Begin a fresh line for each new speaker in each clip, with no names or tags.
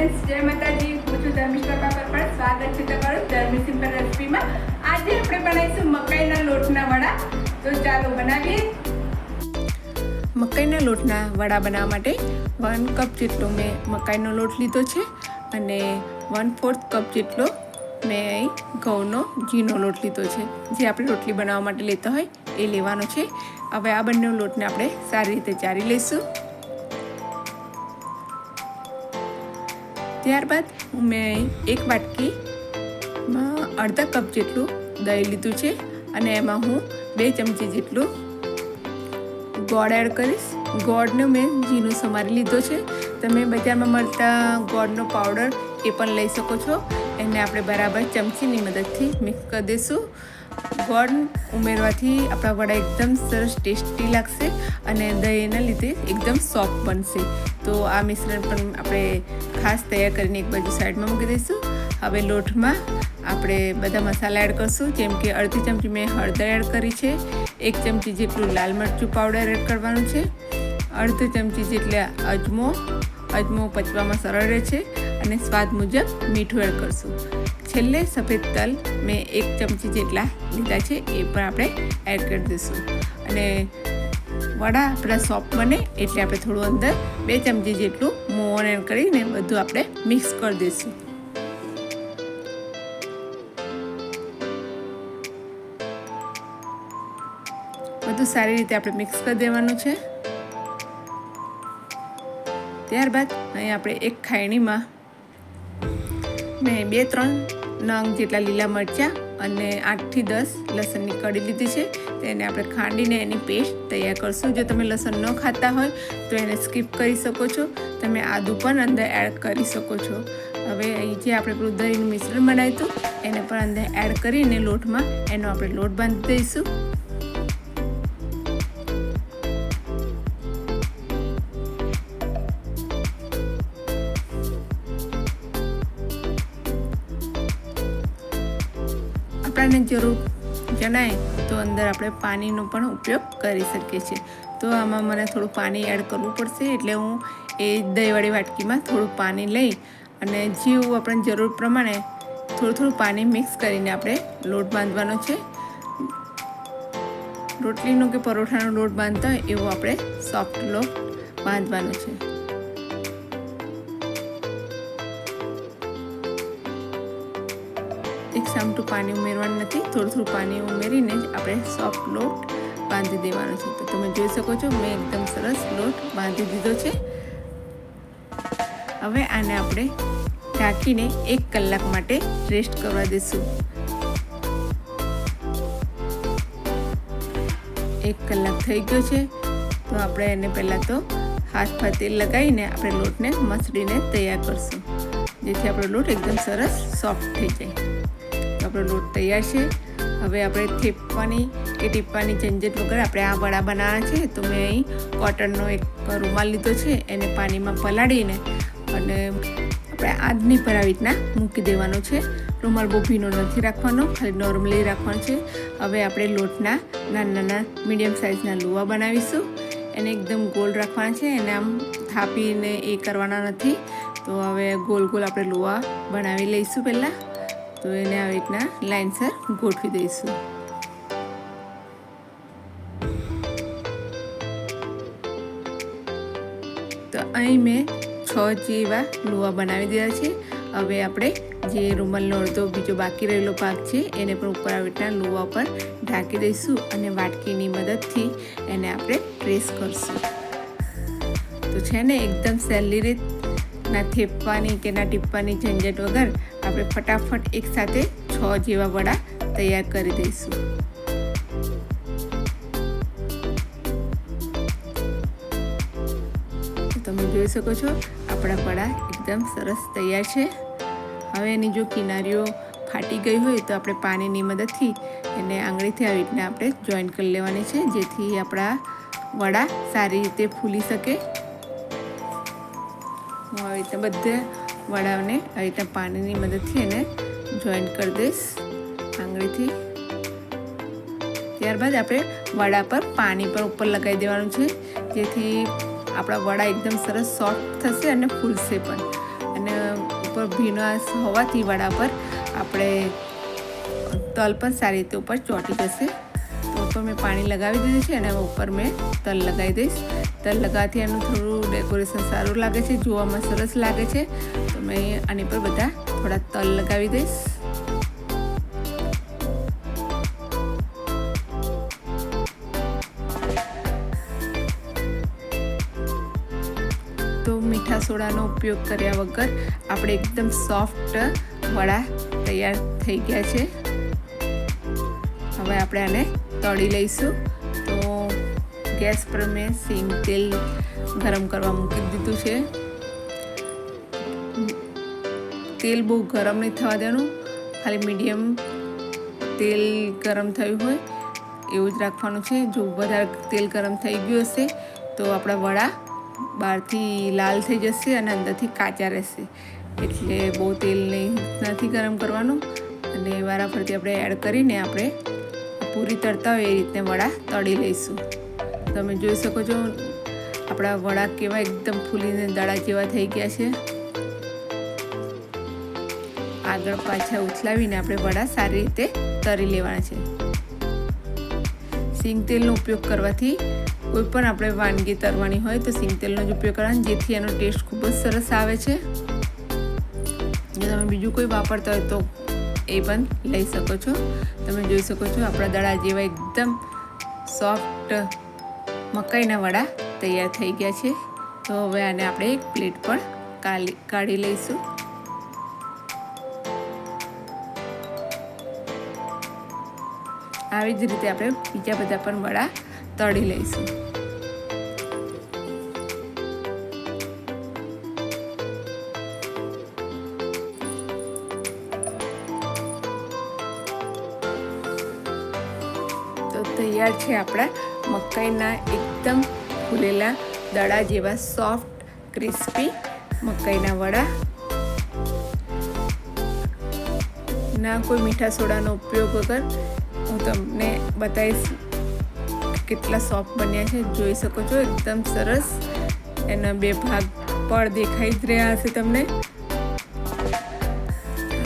Friends જય માતાજી. હું છું ધર્મિષ્ઠા પર સ્વાગત છે તમારું ધર્મી સિમ્પલ રેસીપીમાં. આજે આપણે બનાવીશું મકાઈના લોટના વડા. તો ચાલો બનાવીએ. મકાઈના લોટના વડા બનાવવા માટે વન કપ જેટલો મેં મકાઈનો લોટ લીધો છે અને વન ફોર્થ કપ જેટલો મેં અહીં ઘઉંનો, ઘીનો લોટ લીધો છે. જે આપણે રોટલી બનાવવા માટે લેતા હોય એ લેવાનો છે. હવે આ બંને લોટને આપણે સારી રીતે ચારી લઈશું. ત્યારબાદ મેં એક વાટકીમાં અડધા કપ જેટલું દહીં લીધું છે અને એમાં હું બે ચમચી જેટલું ગોળ એડ કરીશ. ગોળનો મેં ઝીણું સમારી લીધો છે. તમે બજારમાં મળતા ગોળનો પાવડર એ પણ લઈ શકો છો. એને આપણે બરાબર ચમચીની મદદથી મિક્સ કરી દઈશું. ગોળ ઉમેરવાથી આપણા વડા એકદમ સરસ ટેસ્ટી લાગશે અને દહીંના લીધે એકદમ સોફ્ટ બનશે. તો આ મિશ્રણ પણ આપણે ખાસ તૈયાર કરીને એક બાજુ સાઈડમાં મૂકી દઈશું. હવે લોટમાં આપણે બધા મસાલા એડ કરશું. જેમ કે અડધી ચમચી મેં હળદર એડ કરી છે. એક ચમચી જેટલું લાલ મરચું પાવડર એડ કરવાનું છે. અડધી ચમચી જેટલા અજમો. અજમો પચવામાં સરળ રહે છે અને સ્વાદ મુજબ મીઠું એડ કરશું. છેલ્લે સફેદ તલ મેં એક ચમચી જેટલા લીધા છે એ પણ આપણે એડ કરી દઈશું. અને વડા આપણા સોફ્ટ બને એટલે આપણે થોડું અંદર બે ચમચી જેટલું મોવન એડ કરીને બધું આપણે મિક્સ કરી દઈશું. બધું સારી રીતે આપણે મિક્સ કરી દેવાનું છે. ત્યારબાદ અહીં આપણે એક ખાયણીમાં મેં બે, ત્રણ નંગ જેટલા લીલા મરચાં અને આઠથી દસ લસણની કડી લીધી છે. તેને આપણે ખાંડીને એની પેસ્ટ તૈયાર કરશું. જો તમે લસણ ન ખાતા હોય તો એને સ્કીપ કરી શકો છો. તમે આદું પણ અંદર એડ કરી શકો છો. હવે અહીં જે આપણે પેલું દહીંનું મિશ્રણ બનાવ્યું હતું, એને પણ અંદર એડ કરીને લોટમાં એનો આપણે લોટ બાંધી દઈશું. આપણને જરૂર જણાય, તો અંદર આપણે પાણીનો પણ ઉપયોગ કરી શકીએ છીએ. તો આમાં મને થોડું પાણી એડ કરવું પડશે, એટલે હું એ દહીંવાળી વાટકીમાં થોડું પાણી લઈ અને જેવું આપણે જરૂર પ્રમાણે થોડું થોડું પાણી મિક્સ કરીને આપણે લોટ બાંધવાનો છે. રોટલીનો કે પરોઠાનો લોટ બાંધતા હોય, એવો આપણે સોફ્ટ લોટ બાંધવાનો છે. એક પાણી ઉમેરવાનું નથી. થોડું થોડું પાણી ઉમેરીને જ આપણે સોફ્ટ લોટ બાંધી દેવાનો છે. તો તમે જોઈ શકો છો, મેં એકદમ સરસ લોટ બાંધી દીધો છે. હવે આને આપણે ઢાંકીને એક કલાક માટે રેસ્ટ કરવા દઈશું. એક કલાક થઈ ગયો છે. તો આપણે એને પહેલાં તો હાથ પર તેલ લગાવીને આપણે લોટને મસળીને તૈયાર કરશું. જેથી આપણો લોટ એકદમ સરસ સોફ્ટ થઈ જાય. આપણો લોટ તૈયાર છે. હવે આપણે થેપવાની કે ટીપવાની ઝંઝટ વગર આપણે આ વડા બનાવવાના છે. તો મેં અહીં કોટનનો એક રૂમાલ લીધો છે. એને પાણીમાં પલાળીને અને આપણે આજની પર આવી રીતના મૂકી દેવાનો છે. રૂમાલ બહુ ભીનો નથી રાખવાનો, ખાલી નોર્મલી રાખવાનો છે. હવે આપણે લોટના નાના નાના મીડિયમ સાઇઝના લુવા બનાવીશું. એને એકદમ ગોલ રાખવાના છે. એને આમ થાપીને એ કરવાના નથી. તો હવે ગોલ ગોલ આપણે લોવા બનાવી લઈશું પહેલાં. તો એને આવી રીતના લાઇનસર ગોઠવી દઈશું. તો અહીં મેં છ જેવા લુવા બનાવી દીધા છે. હવે આપણે જે રૂમાલનો અડધો બીજો બાકી રહેલો ભાગ છે, એને પણ ઉપર આવી રીતના લુવા પર ઢાંકી દઈશું અને વાટકીની મદદથી એને આપણે પ્રેસ કરશું. તો છે ને, એકદમ સહેલી રીત ના થેપવાની કે ના ટીપવાની ઝંઝટ વગર આપણે ફટાફટ એકસાથે છ જેવા વડા તૈયાર કરી દઈશું. તમે જોઈ શકો છો, આપણા વડા એકદમ સરસ તૈયાર છે. હવે એની જો કિનારીઓ ફાટી ગઈ હોય તો આપણે પાણીની મદદથી એને આંગળીથી આવી રીતના આપણે જોઈન કરી લેવાની છે, જેથી આપણા વડા સારી રીતે ફૂલી શકે. આવી રીતે બધે વડાઓને આવી રીતના પાણીની મદદથી એને જોઈન કરી દઈશ આંગળીથી. ત્યારબાદ આપણે વડા પર પાણી પર ઉપર લગાવી દેવાનું છે, જેથી આપણા વડા એકદમ સરસ સોફ્ટ થશે અને ફૂલશે પણ. અને ઉપર ભીનાશ હોવાથી વડા પર આપણે તલ પણ સારી રીતે ઉપર ચોંટી જશે. તો ઉપર મેં પાણી લગાવી દીધું છે અને ઉપર મેં તલ લગાવી દઈશ. તલ લગાવવાથી એનું થોડું ડેકોરેશન સારું લાગે છે, જોવામાં સરસ લાગે છે. તો મેં આની પર બધા થોડા તલ લગાવી દઈશ. તો મીઠા સોડાનો ઉપયોગ કર્યા વગર આપણે એકદમ સોફ્ટ વડા તૈયાર થઈ ગયા છે. હવે આપણે આને તળી લઈશું. તો ગેસ પર મેં સિંગ તેલ ગરમ કરવા મૂકી દીધું છે. તેલ બહુ ગરમ નહીં થવા દેવાનું, ખાલી મીડિયમ તેલ ગરમ થયું હોય એવું જ રાખવાનું છે. જો વધારે તેલ ગરમ થઈ ગયું હશે તો આપણા વડા બહારથી લાલ થઈ જશે અને અંદરથી કાચા રહેશે. એટલે બહુ તેલ નહીં, નથી ગરમ કરવાનું. અને વારાફરતી આપણે એડ કરીને આપણે પૂરી તળતા હોય એ રીતને વડા તળી લઈશું. તમે જોઈ શકો છો, આપણા વડા કેવા એકદમ ફૂલીને દડા જેવા થઈ ગયા છે. આગળ પાછા ઉછલાવીને આપણે વડા સારી રીતે તરી લેવાના છે. સિંગ તેલનો ઉપયોગ કરવાથી કોઈ પણ આપણે વાનગી તરવાની હોય તો સિંગ તેલનો જ ઉપયોગ કરવાનો, જેથી એનો ટેસ્ટ ખૂબ જ સરસ આવે છે. જો તમે બીજું કોઈ વાપરતા હોય તો એ પણ લઈ શકો છો. તમે જોઈ શકો છો આપણા દડા જેવા એકદમ સોફ્ટ મકાઈના વડા તૈયાર થઈ ગયા છે. તો હવે આને આપણે એક પ્લેટ કાઢી કાઢી લઈશું. આવી જ રીતે આપણે બીજા બધા પણ વડા તળી લઈશું. તો તૈયાર છે આપણા મકાઈના એકદમ ફૂલેલા દડા જેવા સોફ્ટ ક્રિસ્પી મકાઈના વડા. ના કોઈ મીઠા સોડાનો ઉપયોગ વગર હું તમને બતાવીશ કેટલા સોફ્ટ બન્યા છે. જોઈ શકો છો, એકદમ સરસ. એના બે ભાગ પણ દેખાઈ જ રહ્યા હશે તમને.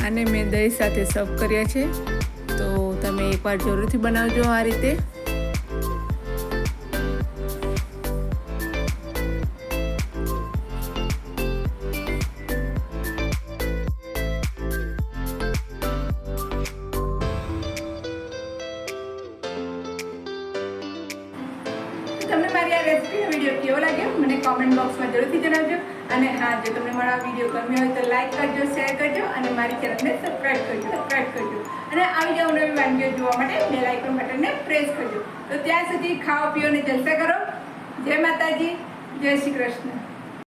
આને મેં દહીં સાથે સર્વ કર્યા છે. તો તમે એકવાર જરૂરથી બનાવજો આ રીતે. કેવો લાગ્યો? મને કોમેન્ટ બોક્સમાં જરૂરથી જણાવજો. અને હા, જો તમને મારા વીડિયો ગમ્યો હોય તો લાઇક કરજો શેર કરજો અને મારી ચેનલને સબસ્ક્રાઈબ કરજો સબસ્ક્રાઈબ કરજો. અને આવી જાવ નવી વાનગીઓ જોવા માટે બેલ આઇકોન બટનને પ્રેસ કરજો. તો ત્યાં સુધી ખાઓ, પીઓ અને જલસા કરો. જય માતાજી, જય શ્રી કૃષ્ણ.